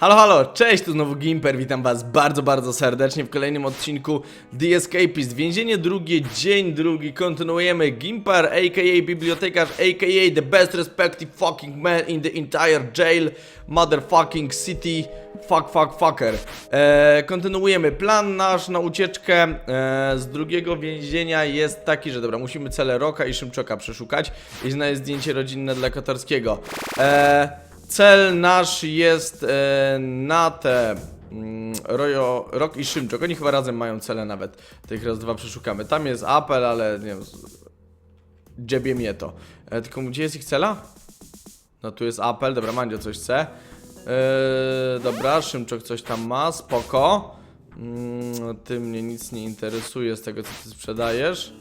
Halo, halo, cześć, tu znowu Gimper, witam was bardzo, bardzo serdecznie w kolejnym odcinku The Escapist. Więzienie drugie, dzień drugi, kontynuujemy Gimper, a.k.a. bibliotekarz, a.k.a. the best respected fucking man in the entire jail, motherfucking city, fuck, fuck, fucker. Eee, kontynuujemy, plan nasz na ucieczkę eee, z drugiego więzienia jest taki, że dobra, musimy cele Roka i Szymczoka przeszukać i znaleźć zdjęcie rodzinne dla Kotarskiego. Eee... Cel nasz jest e, na te mm, Rojo, Rok i Szymczok. Oni chyba razem mają cele nawet. Tych raz dwa przeszukamy. Tam jest apel, ale nie wiem. z- Dziebie mnie to. E, tylko gdzie jest ich cela? No tu jest apel, dobra, Mandzio coś chce. E, dobra, Szymczok coś tam ma, spoko. Mm, ty mnie nic nie interesuje z tego, co ty sprzedajesz.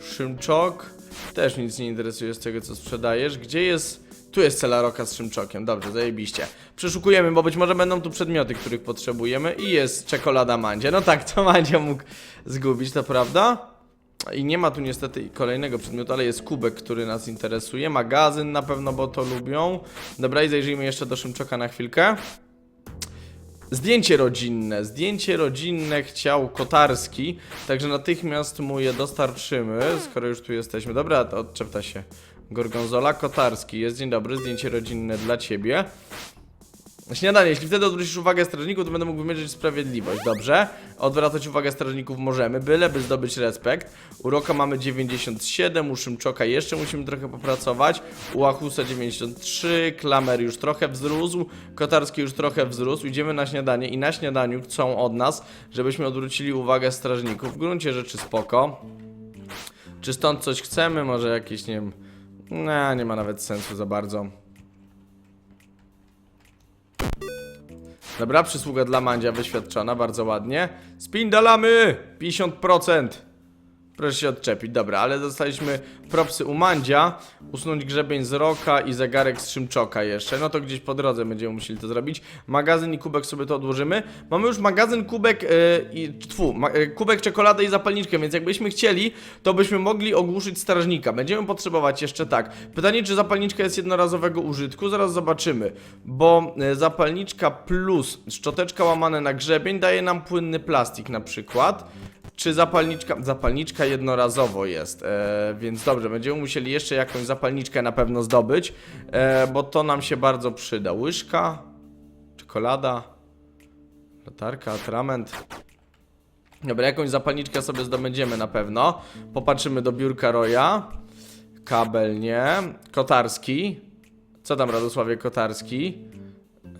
Szymczok też nic nie interesuje z tego, co sprzedajesz. Gdzie jest... Tu jest cela roka z Szymczokiem, dobrze, zajebiście. Przeszukujemy, bo być może będą tu przedmioty, których potrzebujemy i jest czekolada Mandzie. No tak, to Mandzia mógł zgubić, to prawda? I nie ma tu niestety kolejnego przedmiotu, ale jest kubek, który nas interesuje. Magazyn na pewno, bo to lubią. Dobra, i zajrzyjmy jeszcze do Szymczoka na chwilkę. Zdjęcie rodzinne. Zdjęcie rodzinne chciał Kotarski, także natychmiast mu je dostarczymy, skoro już tu jesteśmy. Dobra, to odczepta się. Gorgonzola Kotarski. Jest dzień dobry, zdjęcie rodzinne dla ciebie. Śniadanie. Jeśli wtedy odwrócisz uwagę strażników, to będę mógł wymierzyć sprawiedliwość. Dobrze. Odwracać uwagę strażników możemy, byleby zdobyć respekt. U Roka mamy 97, u Szymczoka jeszcze musimy trochę popracować. U Achusa 93, Klamer już trochę wzrósł, Kotarski już trochę wzrósł. Idziemy na śniadanie i na śniadaniu chcą od nas, żebyśmy odwrócili uwagę strażników. W gruncie rzeczy spoko. Czy stąd coś chcemy? Może jakieś, nie wiem... No, nie ma nawet sensu za bardzo. Dobra, przysługa dla Mandzia wyświadczona, bardzo ładnie. Spindalamy! 50%! Proszę się odczepić, dobra, ale dostaliśmy propsy u Mandzia, usunąć grzebień z Roka i zegarek z Szymczoka jeszcze, no to gdzieś po drodze będziemy musieli to zrobić. Magazyn i kubek sobie to odłożymy. Mamy już magazyn, kubek yy, i, tfu, yy, kubek, czekoladę i zapalniczkę, więc jakbyśmy chcieli, to byśmy mogli ogłuszyć strażnika. Będziemy potrzebować jeszcze tak. Pytanie, czy zapalniczka jest jednorazowego użytku? Zaraz zobaczymy, bo yy, zapalniczka plus szczoteczka łamane na grzebień daje nam płynny plastik na przykład. Czy zapalniczka. Zapalniczka jednorazowo jest, e, więc dobrze, będziemy musieli jeszcze jakąś zapalniczkę na pewno zdobyć, e, bo to nam się bardzo przyda. Łyżka, czekolada, latarka, atrament. Dobra, jakąś zapalniczkę sobie zdobędziemy na pewno. Popatrzymy do biurka Roya. Kabel nie. Kotarski. Co tam Radosławie Kotarski?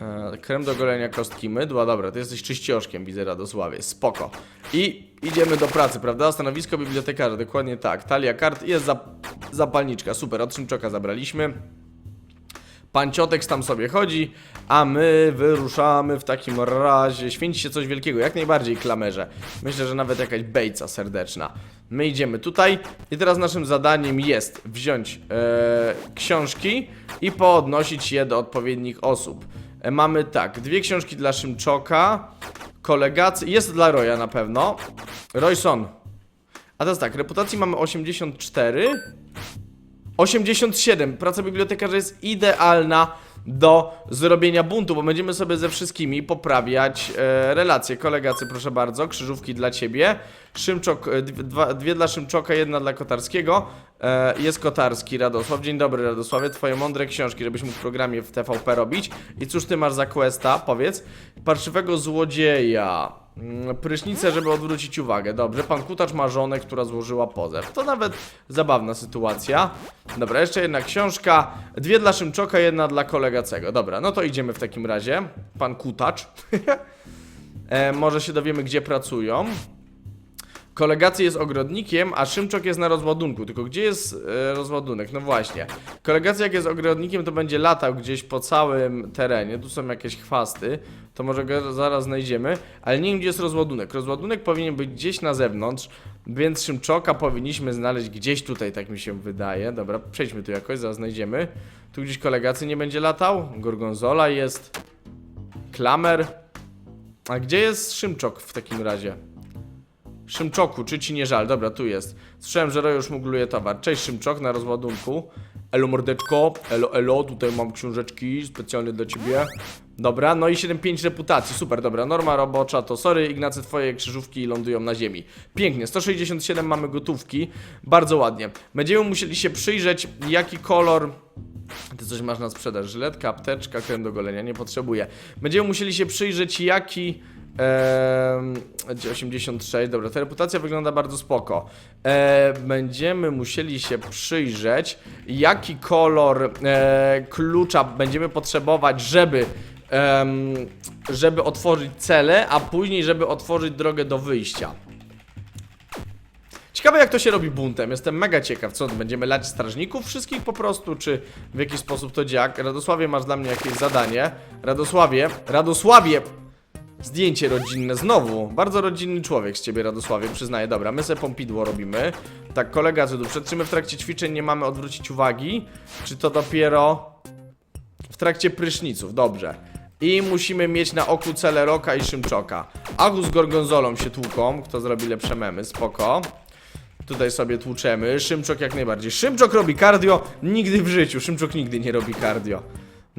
E, krem do golenia kostki mydła, dobra, ty jesteś czyścioszkiem, widzę Radosławie, spoko. I idziemy do pracy, prawda? Stanowisko bibliotekarza, dokładnie tak. Talia kart, jest zap zapalniczka, super, od Szymczoka zabraliśmy. Pan Ciotek tam sobie chodzi, a my wyruszamy w takim razie. Święci się coś wielkiego, jak najbardziej klamerze. Myślę, że nawet jakaś bejca serdeczna. My idziemy tutaj i teraz naszym zadaniem jest wziąć e, książki i podnosić je do odpowiednich osób. E, mamy tak, dwie książki dla Szymczoka, kolegacy, jest dla Roya na pewno. Royson. A teraz tak, reputacji mamy 84. 87. Praca bibliotekarza jest idealna do zrobienia buntu, bo będziemy sobie ze wszystkimi poprawiać e, relacje. Kolegacy, proszę bardzo, krzyżówki dla ciebie. Szymczok, e, dwie, dwie dla Szymczoka, jedna dla Kotarskiego. E, jest Kotarski, Radosław. Dzień dobry, Radosławie. Twoje mądre książki, żebyś mógł w programie w TVP robić. I cóż ty masz za questa? Powiedz. Parszywego złodzieja. Mm, Prysznicę, żeby odwrócić uwagę. Dobrze, pan Kutacz ma żonę, która złożyła pozew. To nawet zabawna sytuacja. Dobra, jeszcze jedna książka. Dwie dla Szymczoka, jedna dla kolegacego. Dobra, no to idziemy w takim razie. Pan Kutacz. e, może się dowiemy, gdzie pracują. Kolegacy jest ogrodnikiem, a Szymczok jest na rozładunku. Tylko gdzie jest e, rozładunek? No właśnie. Kolegacy jak jest ogrodnikiem, to będzie latał gdzieś po całym terenie. Tu są jakieś chwasty. To może go zaraz znajdziemy. Ale nie wiem, gdzie jest rozładunek. Rozładunek powinien być gdzieś na zewnątrz, więc Szymczoka powinniśmy znaleźć gdzieś tutaj, tak mi się wydaje. Dobra, przejdźmy tu jakoś, zaraz znajdziemy. Tu gdzieś kolegacy nie będzie latał. Gorgonzola jest. Klamer. A gdzie jest Szymczok w takim razie? Szymczoku, czy ci nie żal? Dobra, tu jest. Słyszałem, że Roy już mugluje towar. Cześć Szymczok na rozładunku. Elo mordeczko, elo elo, tutaj mam książeczki specjalnie dla ciebie. Dobra, no i 7.5 reputacji, super, dobra, norma robocza, to sorry Ignacy, twoje krzyżówki lądują na ziemi. Pięknie, 167 mamy gotówki, bardzo ładnie. Będziemy musieli się przyjrzeć, jaki kolor... Ty coś masz na sprzedaż, żyletka, apteczka, krem do golenia, nie potrzebuję. Będziemy musieli się przyjrzeć, jaki... Eee, 86, dobra, ta reputacja wygląda bardzo spoko. Eee, będziemy musieli się przyjrzeć, jaki kolor klucza będziemy potrzebować, żeby, żeby otworzyć cele, a później, żeby otworzyć drogę do wyjścia. Ciekawe jak to się robi buntem, jestem mega ciekaw, co będziemy lać strażników wszystkich po prostu, czy w jakiś sposób to działa. Radosławie, masz dla mnie jakieś zadanie. Radosławie, Radosławie! Zdjęcie rodzinne znowu. Bardzo rodzinny człowiek z ciebie, Radosławie, przyznaję. Dobra, my sobie pompidło robimy. Tak, kolega co tu przed czym w trakcie ćwiczeń nie mamy odwrócić uwagi? Czy to dopiero w trakcie pryszniców? Dobrze. I musimy mieć na oku Celeroka i Szymczoka. Agu z Gorgonzolą się tłuką. Kto zrobi lepsze memy? Spoko. Tutaj sobie tłuczemy. Szymczok jak najbardziej. Szymczok robi cardio. Nigdy w życiu. Szymczok nigdy nie robi cardio.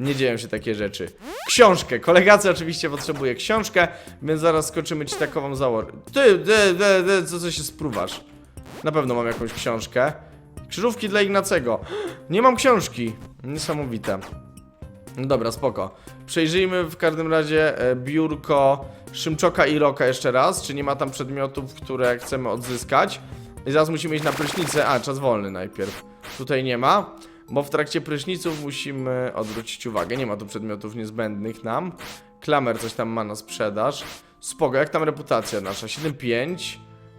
Nie dzieją się takie rzeczy. Książkę. Kolegacy oczywiście potrzebuje książkę, więc zaraz skoczymy ci takową założę. Ty, ty, ty, ty, co, co się spruwasz? Na pewno mam jakąś książkę. Krzyżówki dla Ignacego. Nie mam książki. Niesamowite. No dobra, spoko. Przejrzyjmy w każdym razie e, biurko Szymczoka i Roka jeszcze raz, czy nie ma tam przedmiotów, które chcemy odzyskać. I zaraz musimy iść na prysznicę. A, czas wolny najpierw. Tutaj nie ma, bo w trakcie pryszniców musimy odwrócić uwagę. Nie ma tu przedmiotów niezbędnych nam. Klamer coś tam ma na sprzedaż. Spoko, jak tam reputacja nasza? 7,5.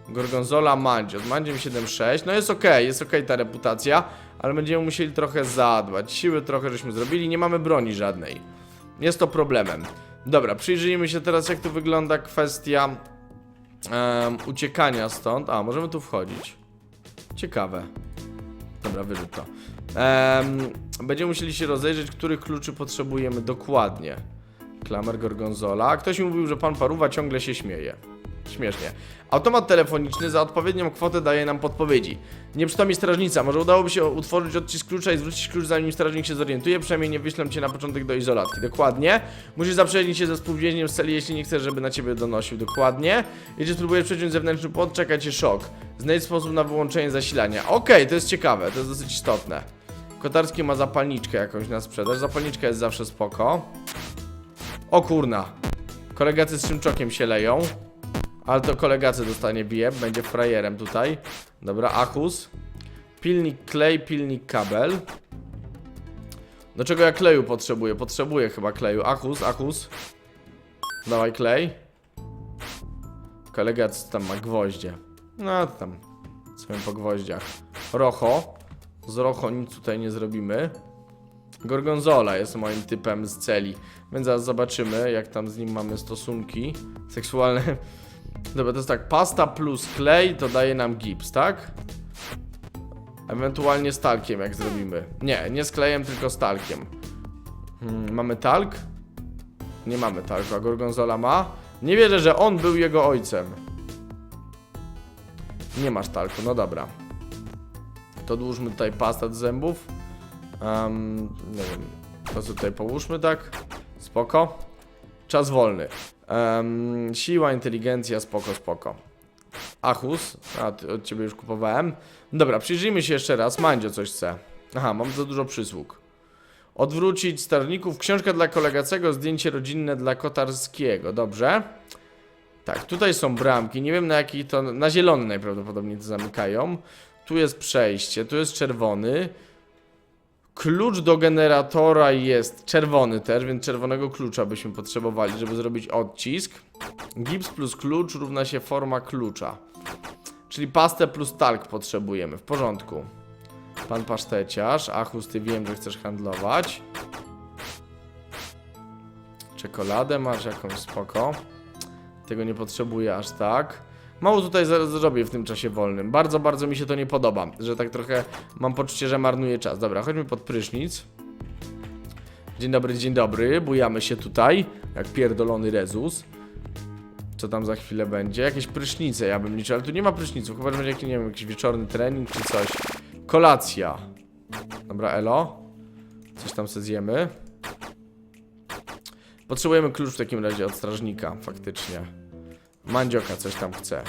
Gorgonzola Mandzie. Od Mandziem 7,6. No jest okej, jest okej ta reputacja, ale będziemy musieli trochę zadbać. Siły trochę żeśmy zrobili, nie mamy broni żadnej. Jest to problemem. Dobra, przyjrzyjmy się teraz jak tu wygląda kwestia em, uciekania stąd. A, możemy tu wchodzić. Ciekawe. Dobra, wyrzuć to. Em, będziemy musieli się rozejrzeć, których kluczy potrzebujemy dokładnie. Klamer Gorgonzola. Ktoś mi mówił, że pan Paruwa ciągle się śmieje. Śmiesznie. Automat telefoniczny za odpowiednią kwotę daje nam podpowiedzi. Nie przytomni strażnica. Może udałoby się utworzyć odcisk klucza i zwrócić klucz zanim strażnik się zorientuje. Przynajmniej nie wyślę cię na początek do izolatki. Dokładnie. Musisz zaprzedzić się ze współwięźniem z celi, jeśli nie chcesz, żeby na ciebie donosił. Dokładnie. Jeśli spróbujesz przeciąć zewnętrzny płot, czeka szok. Znajdź sposób na wyłączenie zasilania. Okej, to jest ciekawe, to jest dosyć istotne. Kotarski ma zapalniczkę jakąś na sprzedaż. Zapalniczka jest zawsze spoko. O kurna. Kolegacy z Szymczokiem się leją. Ale to kolegacy dostanie bije, będzie frajerem tutaj. Dobra, Achus. Pilnik klej, pilnik kabel. Do czego ja kleju potrzebuję? Potrzebuję chyba kleju. Achus, Achus. Dawaj klej. Kolegac tam ma gwoździe. No tam swoim po gwoździach. Rocho. Z Rocho nic tutaj nie zrobimy. Gorgonzola jest moim typem z celi. Więc zaraz zobaczymy, jak tam z nim mamy stosunki seksualne. Dobra, to jest tak, pasta plus klej to daje nam gips, tak? Ewentualnie z talkiem, jak zrobimy. Nie, nie z klejem, tylko z talkiem. Hmm, mamy talk? Nie mamy talku, a Gorgonzola ma? Nie wierzę, że on był jego ojcem. Nie masz talku, no dobra. To dłużmy tutaj pasta do zębów. Um, nie wiem, to tutaj połóżmy, tak? Spoko. Czas wolny. Em, siła, inteligencja, spoko, spoko. Achus, a ty, od ciebie już kupowałem. Dobra, przyjrzyjmy się jeszcze raz. Mandzio coś chce. Aha, mam za dużo przysług. Odwrócić strażników. Książka dla kolegacego, zdjęcie rodzinne dla Kotarskiego. Dobrze. Tak, tutaj są bramki. Nie wiem na jaki to. Na zielony najprawdopodobniej to zamykają. Tu jest przejście, tu jest czerwony. Klucz do generatora jest czerwony też, więc czerwonego klucza byśmy potrzebowali, żeby zrobić odcisk. Gips plus klucz równa się forma klucza. Czyli pastę plus talk potrzebujemy. W porządku. Pan paszteciarz. Achus, ty wiem, że chcesz handlować. Czekoladę masz jakąś spoko. Tego nie potrzebuję aż tak. Mało tutaj zrobię w tym czasie wolnym. Bardzo, bardzo mi się to nie podoba, że tak trochę mam poczucie, że marnuję czas. Dobra, chodźmy pod prysznic. Dzień dobry, dzień dobry. Bujamy się tutaj, jak pierdolony Rezus. Co tam za chwilę będzie? Jakieś prysznice ja bym liczył, ale tu nie ma pryszniców. Chyba, że będzie jakiś, nie wiem, jakiś wieczorny trening czy coś. Kolacja. Dobra, elo. Coś tam se zjemy. Potrzebujemy klucz w takim razie od strażnika, faktycznie. Mandzioka coś tam chce.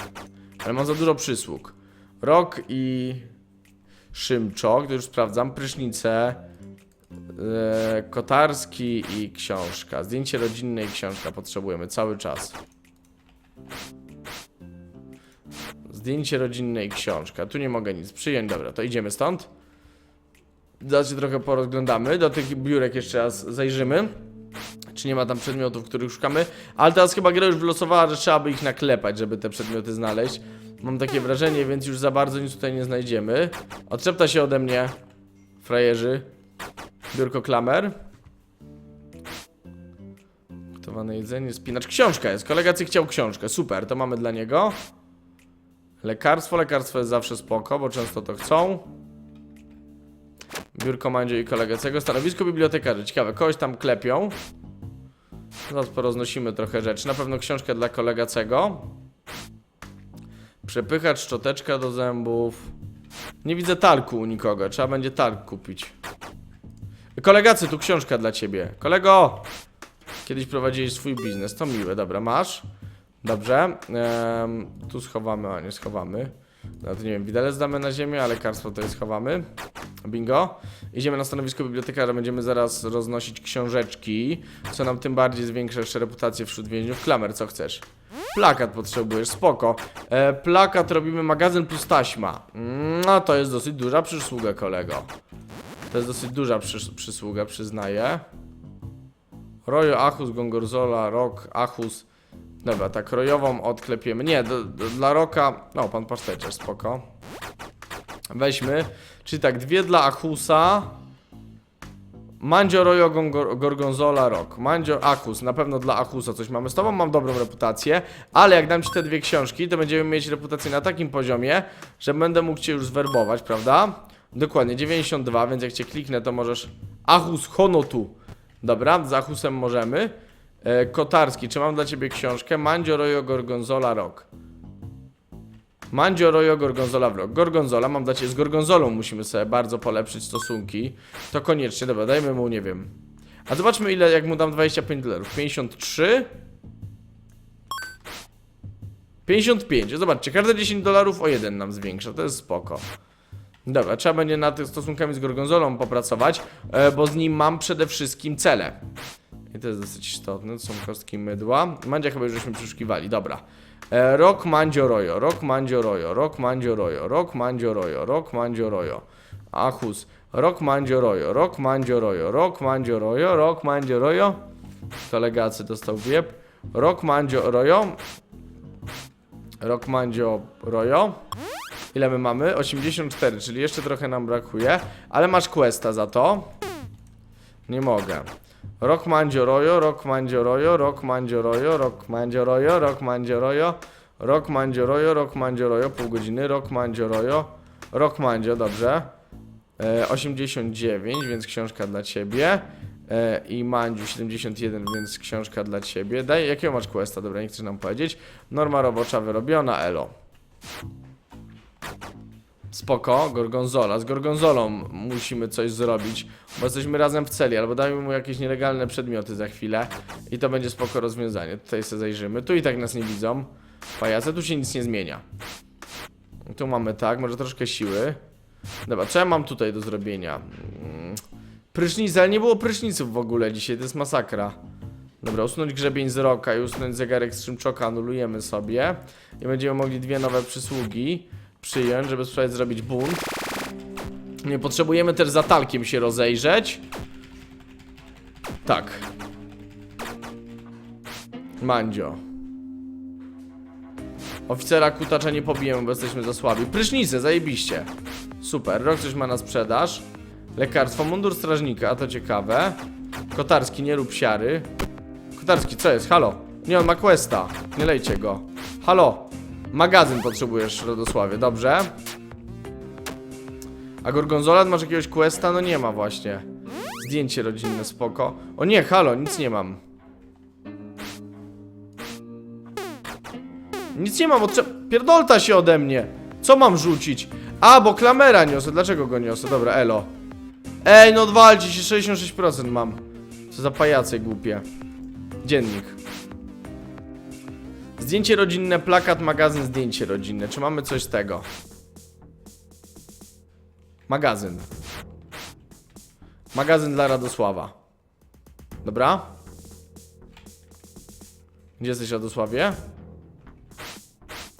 Ale mam za dużo przysług. Rok i... Szymczok, to już sprawdzam. Prysznice. E, kotarski i książka. Zdjęcie rodzinne i książka potrzebujemy cały czas. Zdjęcie rodzinne i książka. Tu nie mogę nic przyjąć. Dobra, to idziemy stąd. Zaraz się trochę porozglądamy. Do tych biurek jeszcze raz zajrzymy. Czy nie ma tam przedmiotów, których szukamy. Ale teraz chyba gra już wylosowała, że trzeba by ich naklepać, żeby te przedmioty znaleźć. Mam takie wrażenie, więc już za bardzo nic tutaj nie znajdziemy. Odczepta się ode mnie, frajerzy. Biurko klamer. Gotowane jedzenie, spinacz. Książka jest. Kolega Cy chciał książkę. Super, to mamy dla niego. Lekarstwo. Lekarstwo jest zawsze spoko, bo często to chcą. Biurko Mandzio i kolega Cego. Stanowisko bibliotekarzy. Ciekawe, kogoś tam klepią. Zaraz poroznosimy trochę rzeczy. Na pewno książkę dla kolega Cego. Przepychacz, szczoteczka do zębów. Nie widzę talku u nikogo. Trzeba będzie talk kupić. Kolegacy, tu książka dla ciebie. Kolego! Kiedyś prowadziłeś swój biznes, to miłe. Dobra, masz. Dobrze. Ehm, tu schowamy, a nie schowamy. No to nie wiem, widelec damy na ziemię, ale lekarstwo to jest schowamy. Bingo. Idziemy na stanowisko bibliotekarza, będziemy zaraz roznosić książeczki, co nam tym bardziej zwiększa jeszcze reputację wśród więźniów. Klamer, co chcesz? Plakat potrzebujesz, spoko. E, plakat robimy magazyn plus taśma. No to jest dosyć duża przysługa, kolego. To jest dosyć duża przys przysługa, przyznaję. Rojo, Achus, Gongorzola, Rok, Achus. Dobra, tak rojową odklepiemy. Nie, do, do, dla Roka... No, pan paszteczek, spoko. Weźmy. Czyli tak, dwie dla Achusa. Mandzio, Gongor- Gorgonzola, Rok. Mandzio, Achus. Na pewno dla Achusa coś mamy. Z tobą mam dobrą reputację, ale jak dam ci te dwie książki, to będziemy mieć reputację na takim poziomie, że będę mógł cię już zwerbować, prawda? Dokładnie, 92, więc jak cię kliknę, to możesz... Achus Honotu. Dobra, z Achusem możemy. E, Kotarski, czy mam dla ciebie książkę? Mandzio, Rojo, Gorgonzola, Rok. Mandzio, Rojo, Gorgonzola, Rok. Gorgonzola, mam ciebie, z Gorgonzolą musimy sobie bardzo polepszyć stosunki. To koniecznie, dobra, dajmy mu, nie wiem. A zobaczmy ile, jak mu dam 25 dolarów. 53? 55, zobaczcie, każde 10 dolarów o jeden nam zwiększa, to jest spoko. Dobra, trzeba będzie nad stosunkami z Gorgonzolą popracować, e, bo z nim mam przede wszystkim cele. I to jest dosyć istotne, to są kostki mydła. Mandzia chyba już żeśmy przeszukiwali, dobra. E, rok Mandzio Rojo, Rok Mandzio Rojo, Rok Mandzio Rojo, Rok Mandzio Rojo, Rok Mandzio Rojo. Achus, Rok Mandzio Rojo, Rok Mandzio Rojo, Rok Mandzio Rojo, Rok Mandzio Rojo. Kolegacy dostał wiep. Rok Mandzio Rojo. Rok Mandzio Rojo. Ile my mamy? 84, czyli jeszcze trochę nam brakuje. Ale masz questa za to. Nie mogę. Rok Mandzio Rojo, Rok Mandzio Rojo, Rok Mandzio Rojo, Rok Mandzio Rojo, Rok Mandzio Rojo, Rok Mandzio Rojo, Rok Mandzio Rojo, pół godziny, Rok Mandzio Rojo, Rok Mandzio, dobrze. E, 89, więc książka dla ciebie. E, I Mandziu 71, więc książka dla ciebie. Daj, jakiego masz questa? Dobra, nie chcesz nam powiedzieć. Norma robocza wyrobiona, elo. Spoko, Gorgonzola. Z Gorgonzolą musimy coś zrobić, bo jesteśmy razem w celi, albo dajmy mu jakieś nielegalne przedmioty za chwilę i to będzie spoko rozwiązanie. Tutaj sobie zajrzymy. Tu i tak nas nie widzą. Pajace, tu się nic nie zmienia. Tu mamy tak, może troszkę siły. Dobra, co ja mam tutaj do zrobienia? Mm, Prysznic, ale nie było pryszniców w ogóle dzisiaj, to jest masakra. Dobra, usunąć grzebień z roka i usunąć zegarek z Szymczoka anulujemy sobie. I będziemy mogli dwie nowe przysługi przyjąć, żeby spróbować zrobić bunt. Nie potrzebujemy też za talkiem się rozejrzeć. Tak. Mandzio. Oficera kutacza nie pobijemy, bo jesteśmy za słabi. Prysznice, zajebiście. Super, rok coś ma na sprzedaż. Lekarstwo, mundur strażnika, to ciekawe. Kotarski, nie rób siary. Kotarski, co jest? Halo? Nie, on ma questa. Nie lejcie go. Halo? Magazyn potrzebujesz, Rodosławie, dobrze. A Gorgonzola, masz jakiegoś questa? No nie ma właśnie. Zdjęcie rodzinne, spoko. O nie, halo, nic nie mam. Nic nie mam, odcze... Pierdolta się ode mnie! Co mam rzucić? A, bo klamera niosę, dlaczego go niosę? Dobra, elo. Ej, no odwalcie się, 66% mam. Co za pajace głupie. Dziennik. Zdjęcie rodzinne, plakat, magazyn, zdjęcie rodzinne. Czy mamy coś z tego? Magazyn. Magazyn dla Radosława. Dobra? Gdzie jesteś, Radosławie?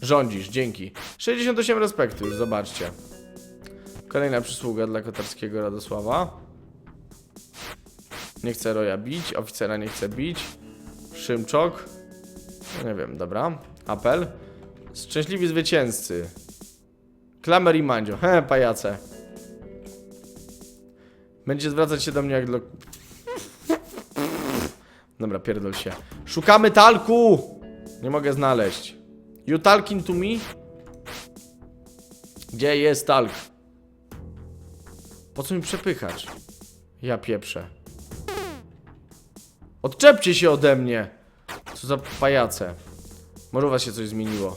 Rządzisz, dzięki. 68 respektu, już zobaczcie. Kolejna przysługa dla kotarskiego Radosława. Nie chcę Roja bić, oficera nie chcę bić. Szymczok. Nie wiem, dobra. Apel. Szczęśliwi zwycięzcy. Klamer i Mandzio. He, pajace. Będzie zwracać się do mnie jak do... Dobra, pierdol się. Szukamy talku! Nie mogę znaleźć. You talking to me? Gdzie jest talk? Po co mi przepychać? Ja pieprzę. Odczepcie się ode mnie! Co za pajace. Może u was się coś zmieniło.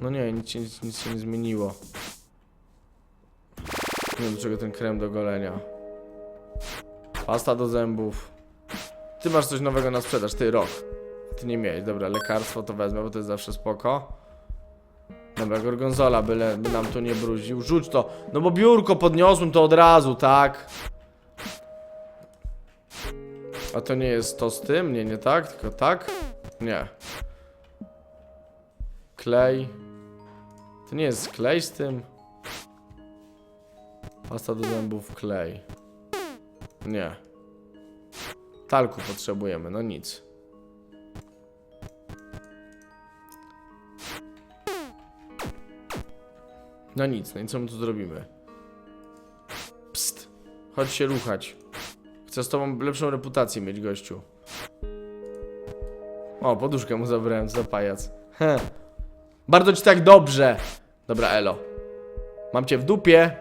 No nie, nic, nic, nic się nie zmieniło. Nie wiem do czego ten krem do golenia. Pasta do zębów. Ty masz coś nowego na sprzedaż, ty rok. Ty nie miałeś, dobra, lekarstwo to wezmę, bo to jest zawsze spoko. Dobra, gorgonzola, byle by nam to nie bruził. Rzuć to, no bo biurko podniosłem to od razu, tak? A to nie jest to z tym? Nie, nie tak, tylko tak? Nie. Klej. To nie jest klej z tym? Pasta do zębów, klej. Nie. Talku potrzebujemy, no nic. No nic, no i co my tu zrobimy? Psst, chodź się ruchać. Chcę z tobą lepszą reputację mieć, gościu. O, poduszkę mu zabrałem, za pajac. Heh. Bardzo ci tak dobrze. Dobra, elo. Mam cię w dupie.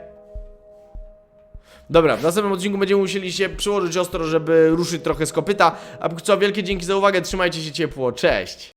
Dobra, w następnym odcinku będziemy musieli się przyłożyć ostro, żeby ruszyć trochę z kopyta. A co, wielkie dzięki za uwagę, trzymajcie się ciepło, cześć!